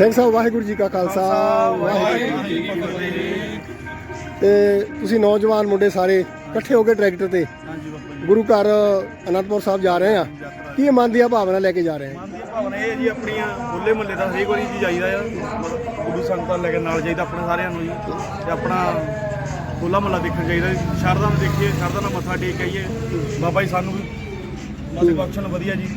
ਸਿੰਘ ਸਾਹਿਬ ਵਾਹਿਗੁਰੂ ਜੀ ਕਾ ਖਾਲਸਾ ਵਾਹਿਗੁਰੂ ਜੀ ਕੀ ਫਤਿਹ। ਤੇ ਤੁਸੀਂ ਨੌਜਵਾਨ ਮੁੰਡੇ ਸਾਰੇ ਇਕੱਠੇ ਹੋ ਕੇ ਟਰੈਕਟਰ ਤੇ ਗੁਰੂ ਘਰ ਅਨੰਦਪੁਰ ਸਾਹਿਬ ਜਾ ਰਹੇ ਆ। ਕੀ ਮਨ ਦੀਆਂ ਭਾਵਨਾ ਲੈ ਕੇ ਜਾ ਰਹੇ ਆ? ਮਨ ਦੀ ਭਾਵਨਾ ਇਹ ਹੈ ਜੀ ਆਪਣੀਆਂ ਹੋਲੇ ਮਹੱਲੇ ਦਾ ਹਰੇਕ ਵਾਰੀ ਜੀ ਜਾਈਦਾ ਆ। ਗੁਰੂ ਸੰਗਤਾਂ ਲੈ ਕੇ ਨਾਲ ਜਾਈਦਾ ਆਪਣੇ ਸਾਰਿਆਂ ਨੂੰ ਜੀ ਤੇ ਆਪਣਾ ਹੋਲਾ ਮਹੱਲਾ ਦੇਖਣ ਜਾਈਦਾ ਜੀ। ਸ਼ਰਧਾ ਨੂੰ ਦੇਖੀਏ ਸ਼ਰਧਾ ਨਾਲ ਮੱਥਾ ਟੇਕ ਕੇ ਆਈਏ। ਬਾਬਾ ਜੀ ਸਾਨੂੰ ਵੀ ਮਾਸੇ ਬਖਸ਼ਣ ਵਧੀਆ ਜੀ।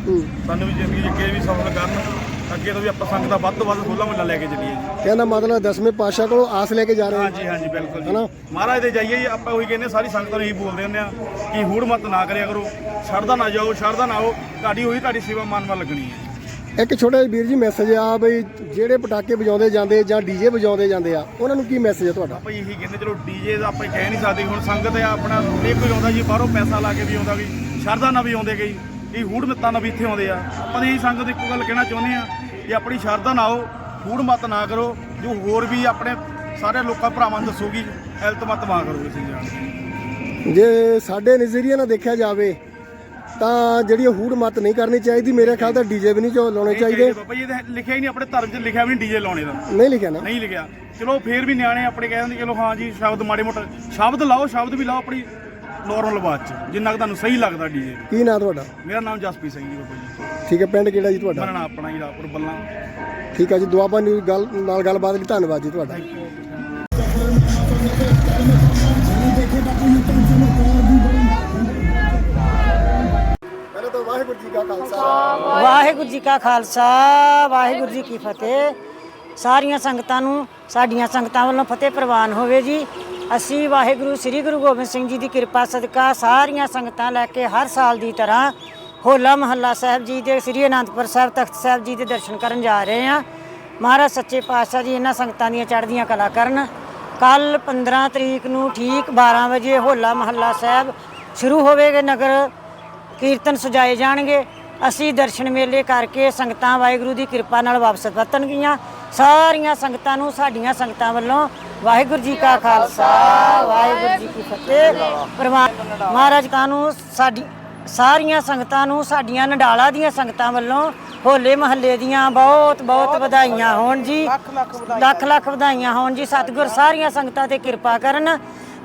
ਸਾਨੂੰ ਵੀ ਜ਼ਿੰਦਗੀ 'ਚ ਅੱਗੇ ਵੀ ਸਫਲ ਕਰਨ ਅੱਗੇ ਤੋਂ ਵੀ ਆਪਾਂ ਸੰਗਤਾਂ ਵੱਧ ਤੋਂ ਵੱਧ ਹੋਲਾ ਮਹੱਲਾ ਲੈ ਕੇ ਚੱਲੀਏ ਜੀ। ਕਹਿੰਦਾ ਮਤਲਬ ਦਸਵੇਂ ਪਾਤਸ਼ਾਹ ਕੋਲੋਂ ਆਸ ਲੈ ਕੇ ਜਾ ਰਹੇ ਹਾਂਜੀ ਹਾਂਜੀ ਬਿਲਕੁਲ ਜੀ। ਹਨਾ? ਮਹਾਰਾਜ ਦੇ ਜਾਈਏ ਜੀ ਆਪਾਂ ਉਹੀ ਕਹਿੰਦੇ ਸਾਰੀ ਸੰਗਤਾਂ ਨੂੰ ਇਹੀ ਬੋਲਦੇ ਹੁੰਦੇ ਆ ਕਿ ਹੂੜ ਮਤ ਨਾ ਕਰਿਆ ਕਰੋ ਸ਼ਰਧਾ ਨਾ ਜਾਓ ਸ਼ਰਧਾ ਨਾ ਆਓ ਤੁਹਾਡੀ ਉਹੀ ਤੁਹਾਡੀ ਸੇਵਾ ਮਨ ਵੱਲ ਲੱਗਣੀ ਹੈ। ਇੱਕ ਛੋਟਾ ਜਿਹਾ ਵੀਰ ਜੀ ਮੈਸੇਜ ਆ ਬਈ ਜਿਹੜੇ ਪਟਾਕੇ ਵਜਾਉਂਦੇ ਜਾਂਦੇ ਜਾਂ ਡੀਜੇ ਵਜਾਉਂਦੇ ਜਾਂਦੇ ਆ ਉਹਨਾਂ ਨੂੰ ਕੀ ਮੈਸੇਜ ਆ ਤੁਹਾਡਾ? ਆਪਾਂ ਇਹੀ ਕਹਿੰਦੇ ਚਲੋ ਡੀਜੇ ਦਾ ਆਪਾਂ ਕਹਿ ਨਹੀਂ ਸਕਦੇ ਹੁਣ ਸੰਗਤ ਆ ਆਪਣਾ ਨਹੀਂ ਕੋਈ ਆਉਂਦਾ ਜੀ ਬਾਹਰੋਂ ਪੈਸਾ ਲਾ ਕੇ ਵੀ ਆਉਂਦਾ ਵੀ ਸ਼ਰਧਾ ਨਾਲ ਵੀ ਆਉਂਦੇ ਗਈ ਇਹ ਹੂੜ ਮਿੱਤਾਂ ਨਾਲ ਵੀ ਇੱਥੇ ਆਉਂਦੇ ਆ। ਆਪਾਂ ਤਾਂ ਇਹੀ ਸੰਗਤ ਇੱਕੋ ਗੱਲ ਕਹਿਣਾ ਚਾਹੁੰਦੇ ਆ ਕਿ ਆਪਣੀ ਸ਼ਰਧਾ ਨਾਲ ਆਓ ਹੂੜ ਮਤ ਨਾ ਕਰੋ ਜੋ ਹੋਰ ਵੀ ਆਪਣੇ ਸਾਰੇ ਲੋਕਾਂ ਭਰਾਵਾਂ ਨੂੰ ਦੱਸੋਗੀ ਹੈਲਥ ਮਤ ਮਾ ਕਰੋ ਤੁਸੀਂ ਕੇ। ਜੇ ਸਾਡੇ ਨਜ਼ਰੀਏ ਨਾਲ ਦੇਖਿਆ ਜਾਵੇ ਤਾਂ ਜਿਹੜੀ ਹੂੜ ਮਤ ਨਹੀਂ ਕਰਨੀ ਚਾਹੀਦੀ ਮੇਰੇ ਖਿਆਲ ਤਾਂ ਡੀਜੇ ਵੀ ਨਹੀਂ ਚੋ ਲਾਉਣੇ ਚਾਹੀਦੇ। ਬਾਬਾ ਜੀ ਇਹ ਲਿਖਿਆ ਹੀ ਨਹੀਂ ਆਪਣੇ ਧਰਮ 'ਚ ਲਿਖਿਆ ਵੀ ਨਹੀਂ ਡੀਜੇ ਲਾਉਣੇ ਦਾ। ਨਹੀਂ ਲਿਖਿਆ ਨਾ। ਨਹੀਂ ਲਿਖਿਆ। ਚਲੋ ਫੇਰ ਵੀ ਨਿਆਣੇ ਆਪਣੇ ਕਹਿ ਦਿੰਦੇ ਚਲੋ ਹਾਂ ਜੀ ਸ਼ਬਦ ਮਾੜੇ ਮੋਟੇ ਸ਼ਬਦ ਲਾਓ ਸ਼ਬਦ ਵੀ ਲਾਓ ਆਪਣੀ ਨੋਰਮਲ ਆਵਾਜ਼ 'ਚ ਜਿੰਨਾ ਕੁ ਤੁਹਾਨੂੰ ਸਹੀ ਲੱਗਦਾ ਡੀਜੇ ਕੀ ਨਾਂ ਤੁਹਾਡਾ? ਮੇਰਾ ਨਾਮ ਜਸਪ੍ਰੀਤ ਸਿੰਘ ਜੀ ਬਾਬਾ ਜੀ। ਠੀਕ ਹੈ ਪਿੰਡ ਕਿਹੜਾ ਜੀ ਤੁਹਾਡਾ? ਮਰਨਾ ਆਪਣਾ ਹੀ ਰਾਪੁਰ ਬੱਲਾ। ਠੀਕ ਹੈ ਜੀ ਦੁਆਬਾ ਨਿਊਜ਼ ਗੱਲ ਨਾਲ ਗੱਲਬਾਤ ਲਈ ਧੰਨਵਾਦ ਜੀ ਤੁਹਾਡਾ। ਪਹਿਲਾਂ ਤਾਂ ਵਾਹਿਗੁਰੂ ਜੀ ਕਾ ਖਾਲਸਾ। ਵਾਹਿਗੁਰੂ ਜੀ ਕਾ ਖਾਲਸਾ ਵਾਹਿਗੁਰੂ ਜੀ ਕੀ ਫਤਿਹ। ਸਾਰੀਆਂ ਸੰਗਤਾਂ ਨੂੰ, ਸਾਡੀਆਂ ਸੰਗਤਾਂ ਵੱਲੋਂ ਫਤਿਹ ਪ੍ਰਵਾਨ ਹੋਵੇ ਜੀ। ਅਸੀਂ ਵਾਹਿਗੁਰੂ, ਸ੍ਰੀ ਗੁਰੂ ਗੋਬਿੰਦ ਸਿੰਘ ਜੀ ਦੀ ਕਿਰਪਾ, ਸਦਕਾ ਸਾਰੀਆਂ ਸੰਗਤਾਂ ਲੈ ਕੇ ਹਰ ਸਾਲ ਦੀ ਤਰ੍ਹਾਂ ਹੋਲਾ ਮਹੱਲਾ ਸਾਹਿਬ ਜੀ ਦੇ, ਸ੍ਰੀ ਅਨੰਦਪੁਰ ਸਾਹਿਬ ਤਖਤ ਸਾਹਿਬ ਜੀ ਦੇ ਦਰਸ਼ਨ ਕਰਨ ਜਾ ਰਹੇ ਹਾਂ। ਮਹਾਰਾਜ ਸੱਚੇ ਪਾਤਸ਼ਾਹ ਜੀ ਇਹਨਾਂ ਸੰਗਤਾਂ ਦੀਆਂ ਚੜ੍ਹਦੀਆਂ ਕਲਾ ਕਰਨ। ਕੱਲ 15 ਤਰੀਕ ਨੂੰ ਠੀਕ 12 ਵਜੇ ਹੋਲਾ ਮਹੱਲਾ ਸਾਹਿਬ ਸ਼ੁਰੂ ਹੋਵੇਗਾ, ਨਗਰ ਕੀਰਤਨ ਸਜਾਏ ਜਾਣਗੇ। ਅਸੀਂ ਦਰਸ਼ਨ ਮੇਲੇ ਕਰਕੇ ਸੰਗਤਾਂ ਵਾਹਿਗੁਰੂ ਦੀ ਕਿਰਪਾ ਨਾਲ ਵਾਪਸ ਪਰਤਣਗੀਆਂ। ਸਾਰੀਆਂ ਸੰਗਤਾਂ ਨੂੰ ਸਾਡੀਆਂ ਸੰਗਤਾਂ ਵੱਲੋਂ ਵਾਹਿਗੁਰੂ ਜੀ ਕਾ ਖਾਲਸਾ ਵਾਹਿਗੁਰੂ ਜੀ ਕੀ ਫਤਿਹ। ਪਰਮਾ ਮਹਾਰਾਜ ਕਾ ਨੂੰ ਸਾਡੀ ਸਾਰੀਆਂ ਸੰਗਤਾਂ ਨੂੰ ਸਾਡੀਆਂ ਨਡਾਲਾ ਦੀਆਂ ਸੰਗਤਾਂ ਵੱਲੋਂ ਹੋਲੇ ਮਹੱਲੇ ਦੀਆਂ ਬਹੁਤ ਬਹੁਤ ਵਧਾਈਆਂ ਹੋਣ ਜੀ। ਲੱਖ ਲੱਖ ਵਧਾਈਆਂ ਹੋਣ ਜੀ। ਸਤਿਗੁਰ ਸਾਰੀਆਂ ਸੰਗਤਾਂ ਤੇ ਕਿਰਪਾ ਕਰਨ।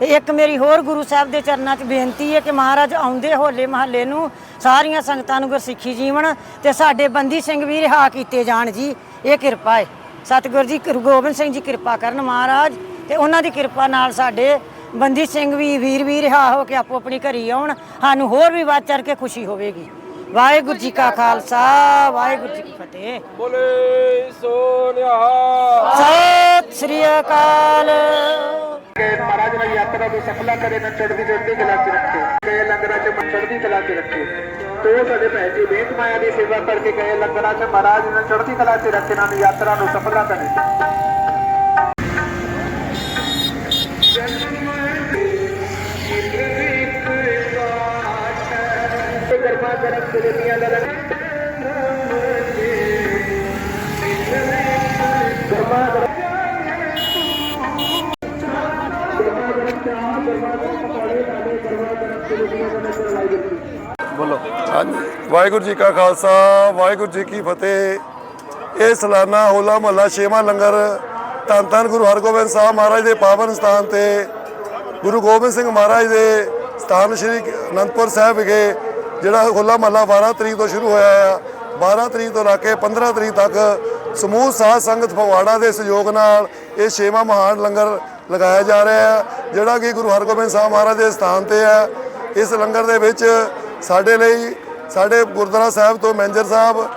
ਇੱਕ ਮੇਰੀ ਹੋਰ ਗੁਰੂ ਸਾਹਿਬ ਦੇ ਚਰਨਾਂ 'ਚ ਬੇਨਤੀ ਹੈ ਕਿ ਮਹਾਰਾਜ ਆਉਂਦੇ ਹੋਲੇ ਮਹੱਲੇ ਨੂੰ ਸਾਰੀਆਂ ਸੰਗਤਾਂ ਨੂੰ ਗੁਰਸਿੱਖੀ ਜੀਵਨ ਤੇ ਸਾਡੇ ਬੰਦੀ ਸਿੰਘ ਵੀ ਰਿਹਾ ਕੀਤੇ ਜਾਣ ਜੀ। ਇਹ ਕਿਰਪਾ ਹੈ। ਸਤਿਗੁਰ ਜੀ ਗੁਰੂ ਗੋਬਿੰਦ ਸਿੰਘ ਜੀ ਕਿਰਪਾ ਕਰਨ ਮਹਾਰਾਜ ਤੇ ਉਹਨਾਂ ਦੀ ਕਿਰਪਾ ਨਾਲ ਸਾਡੇ ਬੰਦੀ ਸਿੰਘ ਵੀ ਵੀਰ ਵੀ ਰਿਹਾ ਹੋ ਕੇ ਆਪੋ ਆਪਣੀ ਘਰੀ ਆਉਣ ਸਾਨੂੰ ਹੋਰ ਵੀ ਵੱਧ ਚੜ ਕੇ ਖੁਸ਼ੀ ਹੋਵੇਗੀ। ਵਾਹਿਗੁਰੂ ਜੀ ਕਾ ਖਾਲਸਾ ਵਾਹਿਗੁਰੂ ਜੀ ਕੀ ਫਤਿਹ। ਬੋਲੇ ਸੋ ਨਿਹਾਲ ਸਤਿ ਸ੍ਰੀ ਅਕਾਲ। ਕਿ ਮਹਾਰਾਜ ਨੇ ਯਾਤਰਾ ਨੂੰ ਸਫਲਾ ਕਰੇ ਨਾ ਚੜ੍ਹਦੀ ਚੜ੍ਹਦੀ ਕਲਾ ਚ ਰੱਖੇ ਕਹੇ ਲੰਗਰਾਂ ਚ ਚੜ੍ਹਦੀ ਕਲਾ ਚ ਰੱਖੇ। ਤੋ ਸਾਡੇ ਭੈਣ ਜੀ ਬੇਟ ਮਾਇਆ ਦੀ ਸੇਵਾ ਕਰਕੇ ਕਹੇ ਲੰਗਰਾਂ ਚ ਮਹਾਰਾਜ ਨੇ ਚੜ੍ਹਦੀ ਕਲਾ ਚ ਰੱਖੇ ਨਾ ਯਾਤਰਾ ਨੂੰ ਸਫਲਾ ਕਰੇ ਬੋਲੋ। ਹਾਂਜੀ, ਵਾਹਿਗੁਰੂ ਜੀ ਕਾ ਖਾਲਸਾ, ਵਾਹਿਗੁਰੂ ਜੀ ਕੀ ਫਤਿਹ। ਇਹ ਸਲਾਨਾ ਹੋਲਾ ਮਹੱਲਾ ਛੇਵਾਂ ਲੰਗਰ ਧੰਨ ਧੰਨ ਗੁਰੂ ਹਰਗੋਬਿੰਦ ਸਾਹਿਬ ਮਹਾਰਾਜ ਦੇ ਪਾਵਨ ਸਥਾਨ ਤੇ ਗੁਰੂ ਗੋਬਿੰਦ ਸਿੰਘ ਮਹਾਰਾਜ ਦੇ ਸਥਾਨ ਸ੍ਰੀ ਅਨੰਦਪੁਰ ਸਾਹਿਬ ਵਿਖੇ ਜਿਹੜਾ ਹੋਲਾ ਮਹੱਲਾ 12 ਤਰੀਕ ਤੋਂ ਸ਼ੁਰੂ ਹੋਇਆ ਆ 12 ਤਰੀਕ ਤੋਂ ਲੈ ਕੇ 15 ਤਰੀਕ ਤੱਕ ਸਮੂਹ ਸਾਧ ਸੰਗਤ ਫਗਵਾੜਾ ਦੇ ਸਹਿਯੋਗ ਨਾਲ ਇਹ ਛੇਵਾਂ ਮਹਾਨ ਲੰਗਰ ਲਗਾਇਆ ਜਾ ਰਿਹਾ ਹੈ, ਜਿਹੜਾ ਕਿ ਗੁਰੂ ਹਰਗੋਬਿੰਦ ਸਾਹਿਬ ਮਹਾਰਾਜ ਦੇ ਸਥਾਨ ਤੇ ਹੈ। ਇਸ ਲੰਗਰ ਦੇ ਵਿੱਚ ਸਾਡੇ ਲਈ, ਸਾਡੇ ਗੁਰਦੁਆਰਾ ਸਾਹਿਬ ਤੋਂ ਮੈਨੇਜਰ ਸਾਹਿਬ,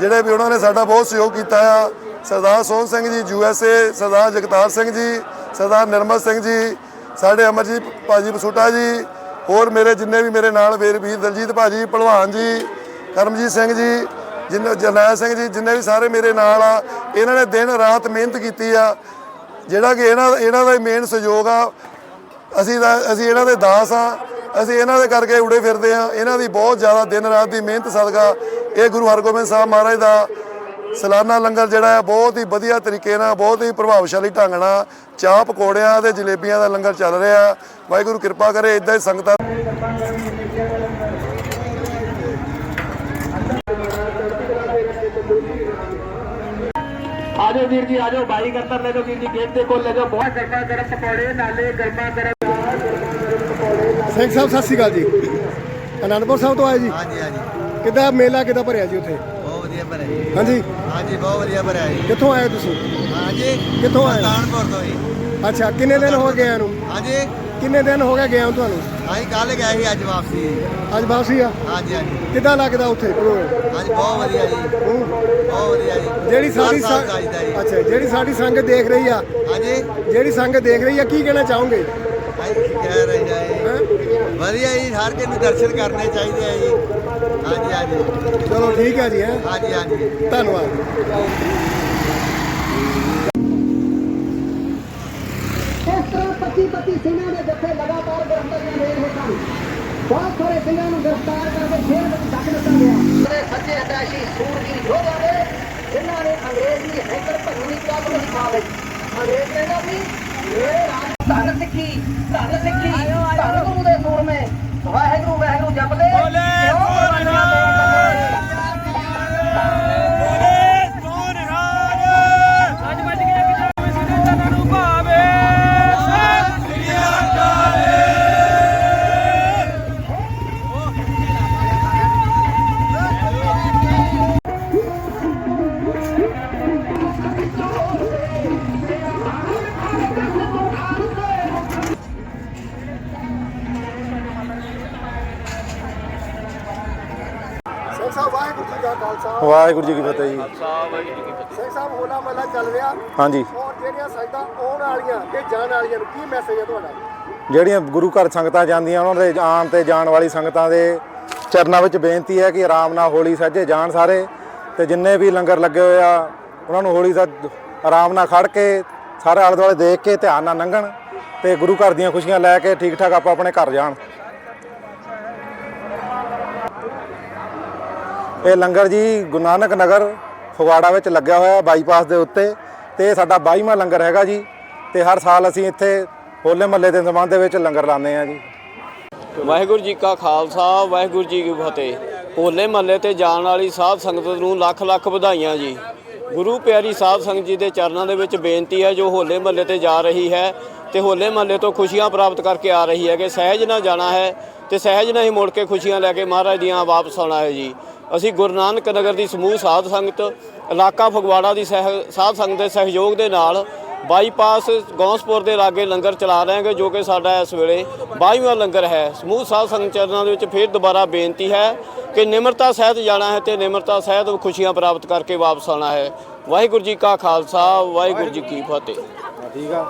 ਜਿਹੜੇ ਵੀ ਉਹਨਾਂ ਨੇ ਸਾਡਾ ਬਹੁਤ ਸਹਿਯੋਗ ਕੀਤਾ ਆ, Sardar Sohan Singh ji, U S A, Sardar Jagtar Singh ji, Sardar Nirmal Singh ji, ਸਾਡੇ ਅਮਰਜੀਤ ਭਾਜੀ ਬਸੂਟਾ ਜੀ, ਹੋਰ ਮੇਰੇ ਜਿੰਨੇ ਵੀ ਮੇਰੇ ਨਾਲ ਵੀਰ ਵੀਰ ਦਲਜੀਤ ਭਾਜੀ, ਭਲਵਾਨ ਜੀ, ਕਰਮਜੀਤ ਸਿੰਘ ਜੀ, ਜਿੰਨੇ ਜਰਨੈਲ ਸਿੰਘ ਜੀ, ਜਿੰਨੇ ਵੀ ਸਾਰੇ ਮੇਰੇ ਨਾਲ ਆ, ਇਹਨਾਂ ਨੇ ਦਿਨ ਰਾਤ ਮਿਹਨਤ ਕੀਤੀ ਆ, ਜਿਹੜਾ ਕਿ ਇਹਨਾਂ ਇਹਨਾਂ ਦਾ ਮੇਨ ਸਹਿਯੋਗ ਆ, ਅਸੀਂ ਤਾਂ ਅਸੀਂ ਇਹਨਾਂ ਦੇ ਦਾਸ ਆ ਅਸੀਂ ਇਹਨਾਂ ਦੇ ਕਰਕੇ ਉੜੇ ਫਿਰਦੇ ਆ ਇਹਨਾਂ ਦੀ ਬਹੁਤ ਜ਼ਿਆਦਾ ਦਿਨ ਰਾਤ ਦੀ ਮਿਹਨਤ ਸਦਕਾ ਇਹ ਗੁਰੂ ਹਰਗੋਬਿੰਦ ਸਾਹਿਬ ਮਹਾਰਾਜ ਦਾ ਸਾਲਾਨਾ ਲੰਗਰ ਜਿਹੜਾ ਹੈ ਬਹੁਤ ਹੀ ਵਧੀਆ ਤਰੀਕੇ ਨਾਲ ਬਹੁਤ ਹੀ ਪ੍ਰਭਾਵਸ਼ਾਲੀ ਢੰਗ ਨਾਲ ਚਾਹ ਪਕੌੜਿਆਂ ਤੇ ਜਲੇਬੀਆਂ ਦਾ ਲੰਗਰ ਚੱਲ ਰਿਹਾ ਵਾਹਿਗੁਰੂ ਕਿਰਪਾ ਕਰੇ ਇਦਾਂ ਹੀ ਸੰਗਤਾਂ ਆਜੋ ਵੀਰ ਜੀ ਆਜੋ ਬਾਈ ਕਰਤਰ ਲੈ ਜਾਓ ਵੀਰ ਜੀ ਗੇਟ ਦੇ ਕੋਲ ਲੈ ਜਾਓ। ਬਹੁਤ ਗਰਮਾ ਗਰਮ ਪਕੌੜੇ ਨਾਲੇ ਗਰਮਾ ਗਰਮ ਸਿੰਘ ਸਾਹਿਬ ਸਤਿ ਸ਼੍ਰੀ ਅਕਾਲ ਜੀ। ਅਨੰਦਪੁਰ ਸਾਹਿਬ ਤੋਂ ਆਏ ਜੀ? ਹਾਂਜੀ ਹਾਂਜੀ। ਕਿੱਦਾਂ ਮੇਲਾ ਕਿੱਦਾਂ ਭਰਿਆ ਜੀ ਉੱਥੇ? ਬਹੁਤ ਵਧੀਆ ਭਰਿਆ ਜੀ। ਹਾਂਜੀ। ਹਾਂਜੀ ਬਹੁਤ ਵਧੀਆ ਭਰਿਆ ਜੀ। ਕਿੱਥੋਂ ਆਏ ਤੁਸੀਂ? ਹਾਂਜੀ। ਕਿੱਥੋਂ ਆਏ? ਸੁਲਤਾਨਪੁਰ ਤੋਂ ਜੀ। ਅੱਛਾ ਕਿੰਨੇ ਦਿਨ ਹੋ ਗਏ ਨੂੰ? ਹਾਂਜੀ। ਕਿੰਨੇ ਦਿਨ ਹੋ ਗਏ ਗਿਆ ਤੁਹਾਨੂੰ? ਅਸੀਂ ਕੱਲ ਗਏ ਸੀ ਅੱਜ ਵਾਪਸੀ। ਅੱਜ ਵਾਪਸੀ ਆ? ਹਾਂਜੀ ਹਾਂਜੀ। ਕਿੱਦਾਂ ਲੱਗਦਾ ਉੱਥੇ? ਪ੍ਰੋਗਰਾਮ ਹਾਂਜੀ ਬਹੁਤ ਵਧੀਆ ਜੀ। ਬਹੁਤ ਵਧੀਆ ਜੀ। ਜਿਹੜੀ ਸਾਡੀ ਅੱਛਾ ਜਿਹੜੀ ਸਾਡੀ ਸੰਗਤ ਦੇਖ ਰਹੀ ਆ ਹਾਂਜੀ। ਜਿਹੜੀ ਸੰਗਤ ਦੇਖ ਰਹੀ ਆ ਕੀ ਕਹਿਣਾ ਚਾਹੋਗੇ? ਅਸੀਂ ਕਹਿ ਰਹੇ ਹਾਂ ਵਧੀਆ ਜੀ ਹਰ ਕਿਸੇ ਨੂੰ ਦਰਸ਼ਨ ਕਰਨੇ ਚਾਹੀਦੇ ਆ ਜੀ। ਹਾਂਜੀ ਹਾਂਜੀ। ਚਲੋ ਠੀਕ ਹੈ ਜੀ ਹੈ। ਹਾਂਜੀ ਹਾਂਜੀ। ਧੰਨਵਾਦ। ਇਸ ਤਰ੍ਹਾਂ 25 25 ਸਿੰਘਾਂ ਦੇ ਜੱਥੇ ਲਗਾਤਾਰ ਗ੍ਰਿਫਤਾਰੀਆਂ ਦੇ ਰਹੇ ਸਨ। ਬਹੁਤ ਸਾਰੇ ਸਿੰਘਾਂ ਨੂੰ ਗ੍ਰਿਫਤਾਰ ਕਰਕੇ ਜੇਲ੍ਹ ਵਿੱਚ ਧੱਕ ਦਿੱਤਾ ਗਿਆ। ਜਿਹੜੇ ਸੱਚੇ ਹਦਾਇਸ਼ੀ ਸੂਰਬੀਰ ਯੋਧਾ ਨੇ ਜਿਨ੍ਹਾਂ ਨੇ ਅੰਗਰੇਜ਼ੀ ਹੈਂਕਰ ਭੰਨੀ ਚੱਲ ਨਹੀਂ ਪਾ ਲਈ ਅੰਗਰੇਜ਼ ਕਹਿੰਦਾ ਸੀ ਮੇਰੇ ਰਾਜ ਧੰਨ ਸਿੱਖੀ ਧੰਨ ਸਿੱਖੀ। ਖਾਲਸਾ ਵਾਹਿਗੁਰੂ ਜੀ ਕੀ ਫਤਿਹ। ਜੀ ਸਿੰਘ ਸਾਹਿਬ ਹੋਲਾ ਮਹੱਲਾ ਚੱਲ ਰਿਹਾ। ਹਾਂਜੀ। ਔਰ ਜਿਹੜੀਆਂ ਸੰਗਤਾਂ ਆਉਣ ਵਾਲੀਆਂ ਤੇ ਜਾਣ ਵਾਲੀਆਂ ਨੂੰ ਕੀ ਮੈਸੇਜ ਹੈ ਤੁਹਾਡਾ? ਜਿਹੜੀਆਂ ਗੁਰੂ ਘਰ ਸੰਗਤਾਂ ਜਾਂਦੀਆਂ ਉਹਨਾਂ ਦੇ ਆਉਣ ਤੇ ਜਾਣ ਵਾਲੀ ਸੰਗਤਾਂ ਦੇ ਚਰਨਾਂ ਵਿੱਚ ਬੇਨਤੀ ਹੈ ਕਿ ਆਰਾਮ ਨਾਲ ਹੋਲੀ ਸੱਜੇ ਜਾਣ ਸਾਰੇ ਤੇ ਜਿੰਨੇ ਵੀ ਲੰਗਰ ਲੱਗੇ ਹੋਏ ਆ ਉਹਨਾਂ ਨੂੰ ਹੋਲੀ ਦਾ ਆਰਾਮ ਨਾਲ ਖੜ ਕੇ ਸਾਰੇ ਆਲੇ ਦੁਆਲੇ ਦੇਖ ਕੇ ਧਿਆਨ ਨਾਲ ਲੰਘਣ ਤੇ ਗੁਰੂ ਘਰ ਦੀਆਂ ਖੁਸ਼ੀਆਂ ਲੈ ਕੇ ਠੀਕ ਠਾਕ ਆਪੋ ਆਪਣੇ ਘਰ ਜਾਣ। ਇਹ ਲੰਗਰ ਜੀ ਗੁਰੂ ਨਾਨਕ ਨਗਰ ਫਗਵਾੜਾ ਵਿੱਚ ਲੱਗਿਆ ਹੋਇਆ ਬਾਈਪਾਸ ਦੇ ਉੱਤੇ ਤੇ ਸਾਡਾ 22ਵਾਂ ਲੰਗਰ ਹੈਗਾ ਜੀ ਤੇ ਹਰ ਸਾਲ ਅਸੀਂ ਇੱਥੇ ਹੋਲੇ ਮਹੱਲੇ ਦੇ ਸੰਬੰਧ ਦੇ ਵਿੱਚ ਲੰਗਰ ਲਾਉਂਦੇ ਆ ਜੀ। ਵਾਹਿਗੁਰੂ ਜੀ ਕਾ ਖਾਲਸਾ, ਵਾਹਿਗੁਰੂ ਜੀ ਕੀ ਫਤਿਹ। ਹੋਲੇ ਮਹੱਲੇ ਤੇ ਜਾਣ ਵਾਲੀ ਸਾਧ ਸੰਗਤ ਨੂੰ ਲੱਖ ਲੱਖ ਵਧਾਈਆਂ ਜੀ। ਗੁਰੂ ਪਿਆਰੀ ਸਾਧ ਸੰਗਤ ਜੀ ਦੇ ਚਰਨਾਂ ਦੇ ਵਿੱਚ ਬੇਨਤੀ ਹੈ ਜੋ ਹੋਲੇ ਮਹੱਲੇ ਤੇ ਜਾ ਰਹੀ ਹੈ ਤੇ ਹੋਲੇ ਮਹੱਲੇ ਤੋਂ ਖੁਸ਼ੀਆਂ ਪ੍ਰਾਪਤ ਕਰਕੇ ਆ ਰਹੀ ਹੈ ਕਿ ਸਹਿਜ ਨਾਲ ਜਾਣਾ ਹੈ ਤੇ ਸਹਿਜ ਨਾਲ ਹੀ ਮੁੜ ਕੇ ਖੁਸ਼ੀਆਂ ਲੈ ਕੇ ਮਹਾਰਾਜ ਦੀਆਂ ਵਾਪਸ ਆਉਣਾ ਹੈ ਜੀ। ਅਸੀਂ ਗੁਰੂ ਨਾਨਕ ਨਗਰ ਦੀ ਸਮੂਹ ਸਾਧ ਸੰਗਤ, ਇਲਾਕਾ ਫਗਵਾੜਾ ਦੀ ਸਹਿ- ਸਾਧ ਸੰਗਤ ਦੇ ਸਹਿਯੋਗ ਦੇ ਨਾਲ ਬਾਈਪਾਸ ਗੌਂਸਪੁਰ ਦੇ ਲਾਗੇ ਲੰਗਰ ਚਲਾ ਰਹੇ ਹਾਂ ਜੋ ਕਿ ਸਾਡਾ ਇਸ ਵੇਲੇ 22ਵਾਂ ਲੰਗਰ ਹੈ। ਸਮੂਹ ਸਾਧ ਸੰਗਤ ਚਰਨਾਂ ਦੇ ਵਿੱਚ ਫਿਰ ਦੁਬਾਰਾ ਬੇਨਤੀ ਹੈ ਕਿ ਨਿਮਰਤਾ ਸਹਿਤ ਜਾਣਾ ਹੈ ਤੇ ਨਿਮਰਤਾ ਸਹਿਤ ਖੁਸ਼ੀਆਂ ਪ੍ਰਾਪਤ ਕਰਕੇ ਵਾਪਸ ਆਉਣਾ ਹੈ। ਵਾਹਿਗੁਰੂ ਜੀ ਕਾ ਖਾਲਸਾ, ਵਾਹਿਗੁਰੂ ਜੀ ਕੀ ਫਤਿਹ। ਠੀਕ ਆ।